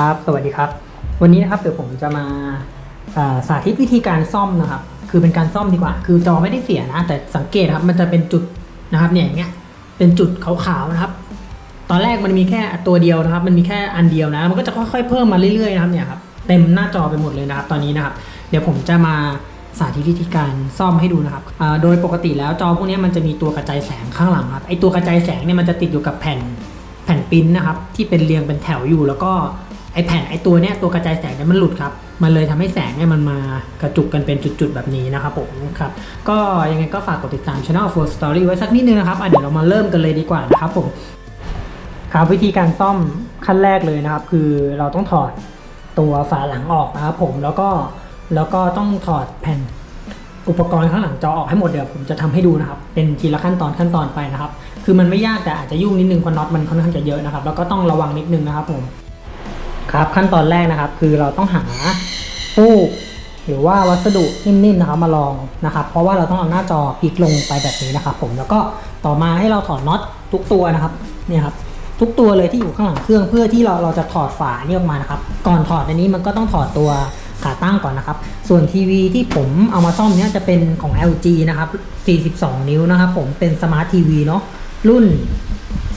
ครับ สวัสดีครับ วันนี้นะครับเดี๋ยวผมจะมาสาธิตวิธีการซ่อมนะครับ คือเป็นการซ่อมดีกว่า คือจอไม่ได้เสียนะ แต่สังเกตครับ มันจะเป็นจุดนะครับเนี่ยอย่างเงี้ย เป็นจุดขาวๆนะครับ ตอนแรกมันมีแค่ตัวเดียวนะครับ มันมีแค่อันเดียวนะ มันก็จะค่อยๆเพิ่มมาเรื่อยๆนะครับเนี่ยครับ เต็มหน้าจอไปหมดเลยนะครับ ตอนนี้นะครับ เดี๋ยวผมจะมาสาธิตวิธีการซ่อมให้ดูนะครับ โดยปกติแล้วจอพวกนี้มันจะมีตัวกระจายแสงข้างหลังครับ ไอตัวกระจายแสงเนี่ยมันจะติดอยู่กับแผ่นแผ่นปิ้นนะครับที่เป็นเรียงเป็นแถวอยู่แล้วก็ ไอแผ่นไอตัวเนี้ยตัวกระจายแสงเนี่ยมันหลุดครับ มันเลยทำให้แสงเนี่ยมันมากระจุกกันเป็นจุดๆแบบนี้นะครับผมครับ ก็ยังไงก็ฝากกดติดตามช่อง Full Story ไว้สักนิดนึงนะครับอะเดี๋ยวเรามาเริ่มกันเลยดีกว่านะครับผมครับวิธีการซ่อมขั้นแรกเลยนะครับ คือเราต้องถอดตัวฝาหลังออกนะครับผมแล้วก็แล้วก็ต้องถอดแผ่นอุปกรณ์ข้างหลังจอออกให้หมดเดี๋ยวผมจะทำให้ดูนะครับ เป็นทีละขั้นตอนขั้นตอนไปนะครับ คือมันไม่ยากแต่อาจจะยุ่งนิดนึงเพราะน็อตมันค่อนข้างจะเยอะนะครับ แล้วก็ต้องระวังนิดนึงนะครับผม ครับขั้นตอนแรกนะครับคือเราต้องหาฟูกหรือว่าวัสดุนิ่มๆนะครับมาลองนะครับ เพราะว่าเราต้องเอาหน้าจอพลิกลงไปแบบนี้นะครับ ผมแล้วก็ต่อมาให้เราถอดน็อตทุกตัวนะครับเนี่ยครับทุกตัวเลยที่อยู่ข้างหลังเครื่องเพื่อที่เราเราจะถอดฝานี่ออกมานะครับ ก่อนถอดอันนี้มันก็ต้องถอดตัวขาตั้งก่อนนะครับ ส่วนทีวีที่ผมเอามาซ่อมเนี้ยจะเป็นของ LG นะครับ 42 นิ้วนะครับ ผมเป็นสมาร์ททีวีเนาะรุ่น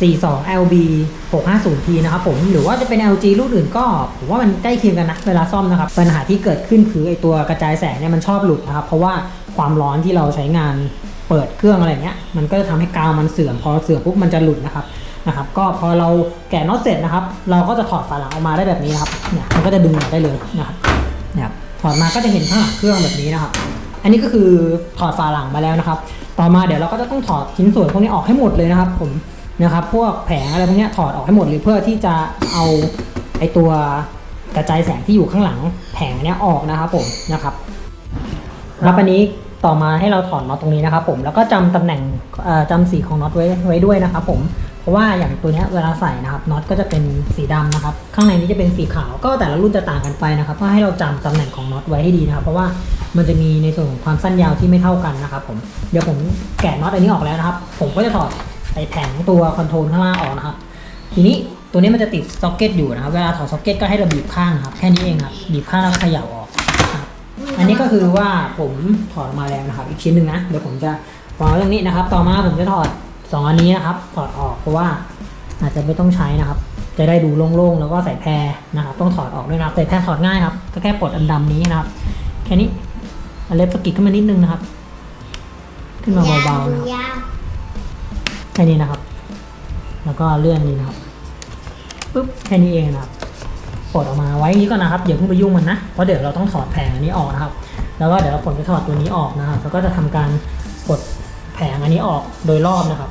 42 LB 650T นะครับผมหรือว่าจะเป็น LG รุ่นอื่นก็ผมว่ามันใกล้เคียงกันนะเวลาซ่อมนะครับ ปัญหาที่เกิดขึ้นคือไอตัวกระจายแสงเนี่ยมันชอบหลุดนะครับ เพราะว่าความร้อนที่เราใช้งานเปิดเครื่องอะไรเงี้ยมันก็จะทำให้กาวมันเสื่อมพอเสื่อมปุ๊บมันจะหลุดนะครับนะครับ ก็พอเราแกะน็อตเสร็จนะครับ เราก็จะถอดฝาหลังออกมาได้แบบนี้นะครับเนี่ยมันก็จะดึงออกได้เลยนะครับเนี่ยครับถอดมาก็จะเห็นข้างหลังเครื่องแบบนี้นะครับ อันนี้ก็คือถอดฝาหลังมาแล้วนะครับ ต่อมาเดี๋ยวเราก็จะต้องถอดชิ้นส่วนพวกนี้ออกให้หมดเลยนะครับ ผม นะครับพวกแผงอะไรพวกนี้ถอดออกให้หมดเลยเพื่อที่จะเอาไอตัวกระจายแสงที่อยู่ข้างหลังแผงเนี้ยออกนะครับผมนะครับแล้วอันนี้ต่อมาให้เราถอดน็อตตรงนี้นะครับผมแล้วก็จำตำแหน่งเอ่อจำสีของน็อตไว้ไว้ด้วยนะครับผมเพราะว่าอย่างตัวเนี้ยเวลาใส่นะครับน็อตก็จะเป็นสีดำนะครับ ข้างในนี้จะเป็นสีขาวก็แต่ละรุ่นจะต่างกันไปนะครับก็ให้เราจำตำแหน่งของน็อตไว้ให้ดีนะครับ เพราะว่ามันจะมีในส่วนของความสั้นยาวที่ไม่เท่ากันนะครับผมเดี๋ยวผมแกะน็อตอันนี้ออกแล้วนะครับ ผมก็จะถอด ไอแผงตัวคอนโทรลข้างล่างออกนะครับ ทีนี้ตัวนี้มันจะติดซ็อกเก็ตอยู่นะครับ เวลาถอดซ็อกเก็ตก็ให้เราบีบข้างครับ แค่นี้เองครับ บีบข้างแล้วเขย่าออกครับอันนี้ก็คือว่าผมถอดมาแล้วนะครับ อีกชิ้นหนึ่งนะ เดี๋ยวผมจะวางไว้ตรงนี้นะครับ ต่อมาผมจะถอดสองอันนี้นะครับ ถอดออกเพราะว่าอาจจะไม่ต้องใช้นะครับ จะได้ดูโล่งๆ แล้วก็ใส่แพรนะครับ ต้องถอดออกด้วยนะครับใส่แพรถอดง่ายครับ ก็แค่ปลดอันดำนี้นะครับ แค่นี้เอาเล็บสะกิดขึ้นมานิดนึงนะครับ ขึ้นมาเบาๆนะครับ ค่นี้นะครับ แล้วก็เลื่อนนี้นะครับปุ๊บแค่นี้เองนะครับปลดออกมาไว้ยี้ก่อนนะครับอย่าเพิ่งไปยุ่งมันนะเพราะเดี๋ยวเราต้องถอดแผงอันนี้ออกนะครับ แล้วก็เดี๋ยวเราผมจะถอดตัวนี้ออกนะครับ แล้วก็จะทำการปลดแผงอันนี้ออกโดยรอบนะครับ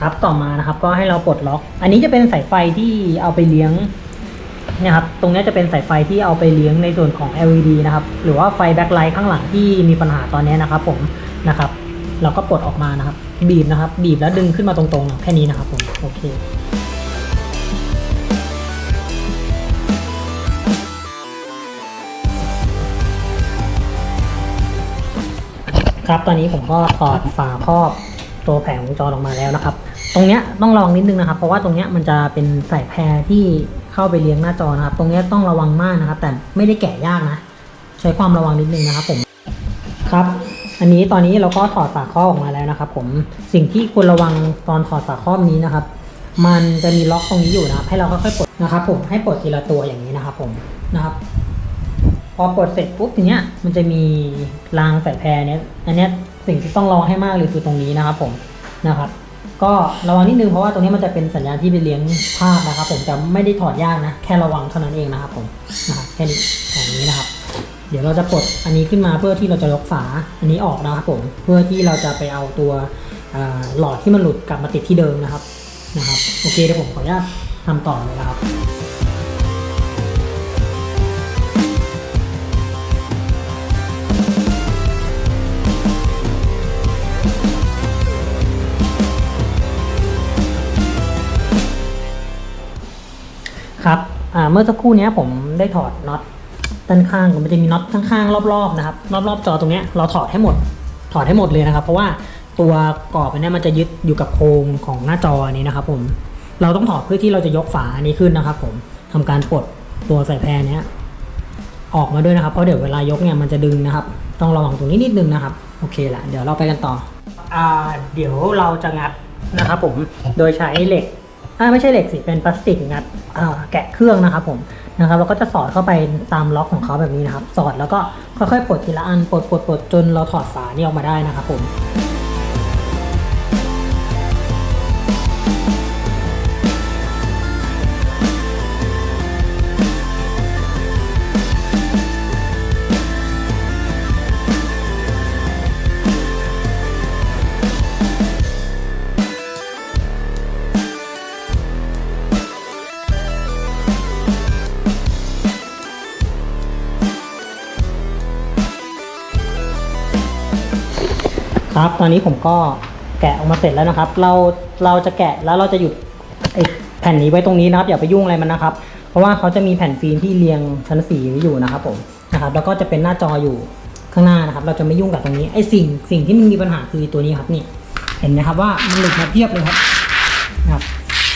ครับต่อมานะครับก็ให้เราปลดล็อก อันนี้จะเป็นสายไฟที่เอาไปเลี้ยง เนี่ยครับ ตรงนี้จะเป็นสายไฟที่เอาไปเลี้ยงในส่วนของ LED นะครับ หรือว่าไฟแบ็คไลท์ข้างหลังที่มีปัญหาตอนนี้นะครับ ผมนะครับ เราก็ปลดออกมานะครับ บีบนะครับ บีบแล้วดึงขึ้นมาตรงๆแค่นี้นะครับผม โอเคครับ ตอนนี้ผมก็ถอดฝาครอบตัวแผงวงจรออกมาแล้วนะครับ ตรงเนี้ยต้องระวังนิดนึงนะครับ เพราะว่าตรงเนี้ยมันจะเป็นสายแพรที่ เข้าไปเลี้ยงหน้าจอนะครับ ตรงนี้ต้องระวังมากนะครับ แต่ไม่ได้แกะยากนะ ใช้ความระวังนิดนึงนะครับผมครับ อันนี้ตอนนี้เราก็ถอดฝาครอบออกมาแล้วนะครับ ผมสิ่งที่ควรระวังตอนถอดฝาครอบนี้นะครับ มันจะมีล็อกตรงนี้อยู่นะครับ ให้เราค่อยๆปลดนะครับ ผมให้ปลดทีละตัวอย่างนี้นะครับ ผมนะครับพอปลดเสร็จปุ๊บทีเนี้ยมันจะมีรางสายแพรเนี้ยอันเนี้ยสิ่งที่ต้องระวังให้มากเลยคือตรงนี้นะครับ ผมนะครับ ก็ระวังนิดนึงเพราะว่าตรงนี้มันจะเป็นสัญญาณที่ไปเลี้ยงภาพนะครับ ผมจะไม่ได้ถอดยากนะ แค่ระวังเท่านั้นเองนะครับผมนะครับแค่นี้อย่างนี้นะครับ เดี๋ยวเราจะปลดอันนี้ขึ้นมาเพื่อที่เราจะยกฝาอันนี้ออกนะครับผมเพื่อที่เราจะไปเอาตัวหลอดที่มันหลุดกลับมาติดที่เดิมนะครับนะครับ โอเคเดี๋ยวผมขออนุญาตทำต่อเลยนะครับ เมื่อสักครู่นี้ผมได้ถอดน็อตด้านข้างมันจะมีน็อตข้างๆรอบๆนะครับรอบๆจอตรงนี้เราถอดให้หมด ถอดให้หมดเลยนะครับ เพราะว่าตัวกรอบอันนี้มันจะยึดอยู่กับโครงของหน้าจออันนี้นะครับ ผมเราต้องถอดเพื่อที่เราจะยกฝาอันนี้ขึ้นนะครับ ผมทำการปลดตัวสายแพรเนี้ยออกมาด้วยนะครับเพราะเดี๋ยวเวลายกเนี่ยมันจะดึงนะครับ ต้องระวังตรงนี้นิดนึงนะครับโอเคละเดี๋ยวเราไปกันต่ออเดี๋ยวเราจะงัดนะครับ ผมโดยใช้เหล็ก อ่าไม่ใช่เหล็กสิเป็นพลาสติกงัดแกะเครื่องนะครับผมนะครับเราก็จะสอดเข้าไปตามล็อกของเขาแบบนี้นะครับ สอดแล้วก็ค่อยๆปลดทีละอันปลดปลดปลดจนเราถอดฝานี่ออกมาได้นะครับผม ครับ ตอนนี้ผมก็แกะออกมาเสร็จแล้วนะครับ เราเราจะแกะแล้วเราจะหยุดไอแผ่นนี้ไว้ตรงนี้นะครับ อย่าไปยุ่งอะไรมันนะครับ เพราะว่าเขาจะมีแผ่นฟิล์มที่เรียงชั้นสีไว้อยู่นะครับผมนะครับ แล้วก็จะเป็นหน้าจออยู่ข้างหน้านะครับ เราจะไม่ยุ่งกับตรงนี้ไอ้สิ่งสิ่งที่มันมีปัญหาคือตัวนี้ครับนี่เห็นไหมครับว่ามันหลุดมาเทียบเลยครับนะครับ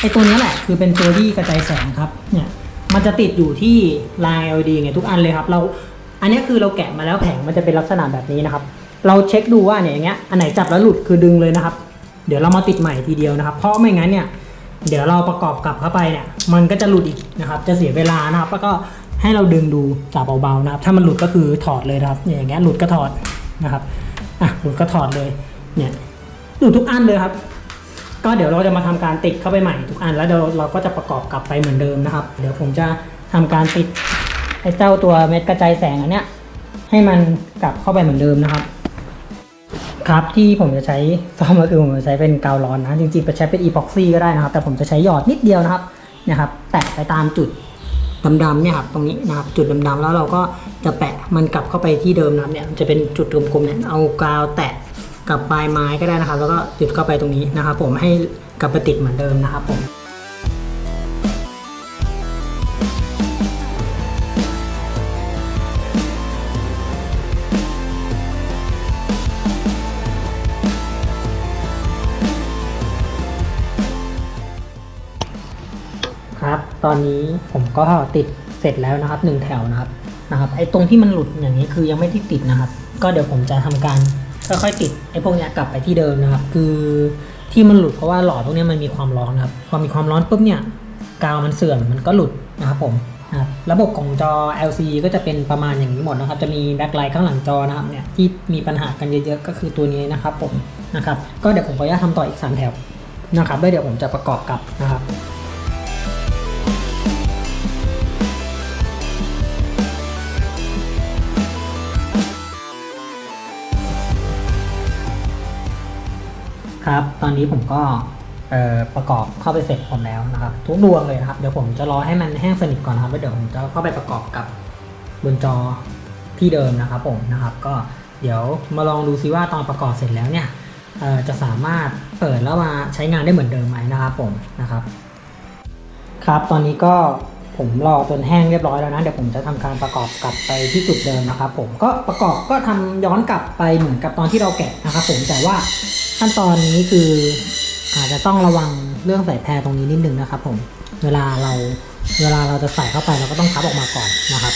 ไอ้ตัวนี้แหละคือเป็นตัวที่กระจายแสงครับเนี่ยมันจะติดอยู่ที่ลาย LED ไงทุกอันเลยครับ เราอันนี้คือเราแกะมาแล้วแผงมันจะเป็นลักษณะแบบนี้นะครับ เราเช็คดูว่าเนี่ยอย่างเงี้ยอันไหนจับแล้วหลุดคือดึงเลยนะครับ เดี๋ยวเรามาติดใหม่ทีเดียวนะครับ เพราะไม่งั้นเนี่ยเดี๋ยวเราประกอบกลับเข้าไปเนี่ย มันก็จะหลุดอีกนะครับ จะเสียเวลานะครับ แล้วก็ให้เราดึงดูจับเบาๆนะครับ ถ้ามันหลุดก็คือถอดเลยนะครับเนี่ยอย่างเงี้ยหลุดก็ถอดนะครับอะหลุดก็ถอดเลย เนี่ยหลุดทุกอันเลยครับ ก็เดี๋ยวเราจะมาทำการติดเข้าไปใหม่ทุกอัน แล้วเดี๋ยวเราก็จะประกอบกลับไปเหมือนเดิมนะครับ เดี๋ยวผมจะทำการติดไอ้เจ้าตัวเม็ดกระจายแสงอันเนี้ยให้มันกลับเข้าไปเหมือนเดิมนะครับ ครับที่ผมจะใช้ซ่อมก็คือผมจะใช้เป็นกาวร้อนนะจริงๆไปใช้เป็นอีพ็อกซี่ก็ได้นะครับ แต่ผมจะใช้หยอดนิดเดียวนะครับนะครับแตะไปตามจุดดำๆเนี่ยครับตรงนี้นะครับจุดดำๆแล้วเราก็จะแปะมันกลับเข้าไปที่เดิมนะครับเนี่ยจะเป็นจุดกลมๆเนี่ยเอากาวแตะกับปลายไม้ก็ได้นะครับ แล้วก็ติดเข้าไปตรงนี้นะครับ ผมให้กลับไปติดเหมือนเดิมนะครับผม ตอนนี้ผมก็ติดเสร็จแล้วนะครับหนึ่งแถวนะครับนะครับไอ้ตรงที่มันหลุดอย่างนี้คือยังไม่ได้ติดนะครับ ก็เดี๋ยวผมจะทำการค่อยๆติดไอ้พวกนี้กลับไปที่เดิมนะครับ คือที่มันหลุดเพราะว่าหลอดพวกนี้มันมีความร้อนนะครับพอมีความร้อนปุ๊บเนี่ยกาวมันเสื่อมมันก็หลุดนะครับผมนะครับระบบของจอ LCD ก็จะเป็นประมาณอย่างนี้หมดนะครับ จะมีแบ็คไลท์ข้างหลังจอนะครับเนี่ยที่มีปัญหากันเยอะๆก็คือตัวนี้นะครับผมนะครับ ก็เดี๋ยวผมขออนุญาตทำต่ออีกสามแถวนะครับแล้วเดี๋ยวผมจะประกอบกลับนะครับ ครับ ตอนนี้ผมก็ประกอบเข้าไปเสร็จหมแล้วนะครับ ทุกดวงเลยครับ เดี๋ยวผมจะรอให้มันแห้งสนิทก่อนครับแล้วเดี๋ยวผมจะเข้าไปประกอบกับบนจอที่เดิมนะครับผมนะครับ ก็เดี๋ยวมาลองดูซิว่าตอนประกอบเสร็จแล้วเนี่ยจะสามารถเปิดแล้วมาใช้งานได้เหมือนเดิมไหมนะครับผมนะครับ ครับตอนนี้ก็ ผมรอจนแห้งเรียบร้อยแล้วนะเดี๋ยวผมจะทำการประกอบกลับไปที่จุดเดิมนะครับ ผมก็ประกอบก็ทำย้อนกลับไปเหมือนกับตอนที่เราแกะนะครับ ผมแต่ว่าขั้นตอนนี้คืออาจจะต้องระวังเรื่องใส่แพรตรงนี้นิดนึงนะครับ ผมเวลาเราเวลาเราจะใส่เข้าไปเราก็ต้องพับออกมาก่อนนะครับ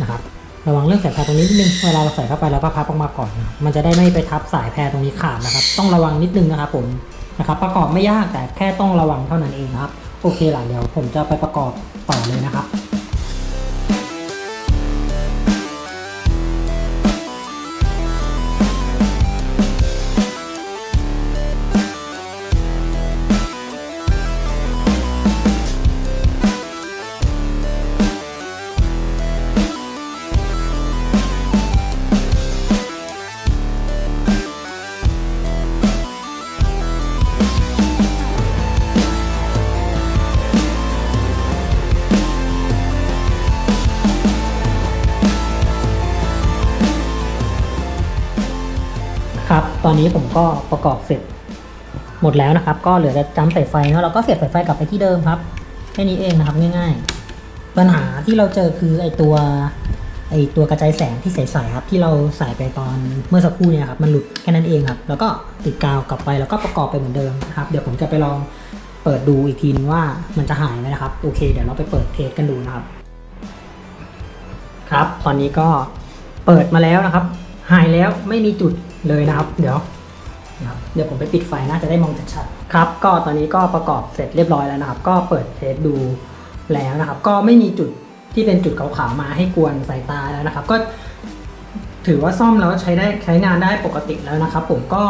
นะครับ ระวังเรื่องสายแพรตรงนี้นิดนึงเวลาเราใส่เข้าไปเราก็พับออกมาก่อนนะมันจะได้ไม่ไปทับสายแพรตรงนี้ขาดนะครับ ต้องระวังนิดนึงนะครับ ผมนะครับ ประกอบไม่ยากแต่แค่ต้องระวังเท่านั้นเองนะครับ โอเคหล่ะเดี๋ยวผมจะไปประกอบ ต่อเลยนะครับ อนนี้ผมก็ประกอบเสร็จหมดแล้วนะครับ ก็เหลือจะจำสายไฟเนาะเราก็เสียบสายไฟกลับไปที่เดิมครับแค่นี้เองนะครับง่ายๆ ปัญหาที่เราเจอคือไอตัวไอตัวกระจายแสงที่ใสๆครับ ที่เราใส่ไปตอนเมื่อสักครู่เนี่ยครับมันหลุดแค่นั้นเองครับ แล้วก็ติดกาวกลับไปแล้วก็ประกอบไปเหมือนเดิมนะครับ เดี๋ยวผมจะไปลองเปิดดูอีกทีนว่ามันจะหายไหมนะครับโอเค เดี๋ยวเราไปเปิดเทสกันดูนะครับ ครับ ตอนนี้ก็เปิดมาแล้วนะครับ หายแล้วไม่มีจุด เลยนะครับ เดี๋ยวนะครับเดี๋ยวผมไปปิดไฟน่าจะได้มองชัดๆครับ ก็ตอนนี้ก็ประกอบเสร็จเรียบร้อยแล้วนะครับ ก็เปิดเทสดูแล้วนะครับ ก็ไม่มีจุดที่เป็นจุดขาวๆมาให้กวนสายตาแล้วนะครับ ก็ถือว่าซ่อมแล้วใช้ได้ใช้งานได้ปกติแล้วนะครับ ผมก็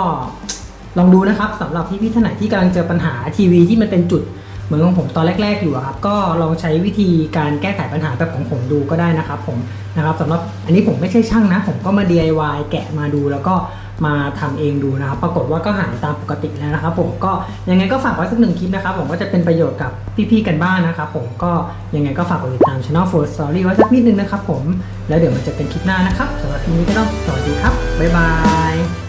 ลองดูนะครับสำหรับพี่ๆท่านไหนที่กำลังเจอปัญหาทีวีที่มันเป็นจุด เหมือนของผมตอนแรก ๆ อยู่ครับก็ลองใช้วิธีการแก้ไขปัญหาแบบของผมดูก็ได้นะครับผมนะครับสำหรับอันนี้ผมไม่ใช่ช่างนะ ผมก็มา DIY แกะมาดูแล้วก็มาทำเองดูนะครับ ปรากฏว่าก็หายตามปกติแล้วนะครับ ผมก็ยังไงก็ฝากไว้สักหนึ่งคลิปนะครับ ผมก็จะเป็นประโยชน์กับพี่ๆกันบ้างนะครับ ผมก็ยังไงก็ฝากกดติดตาม Channel for Story ไว้สักนิดนึงนะครับ ผมแล้วเดี๋ยวมันจะเป็นคลิปหน้านะครับสำหรับคลิปนี้ก็ต้องสวัสดีครับบ๊ายบาย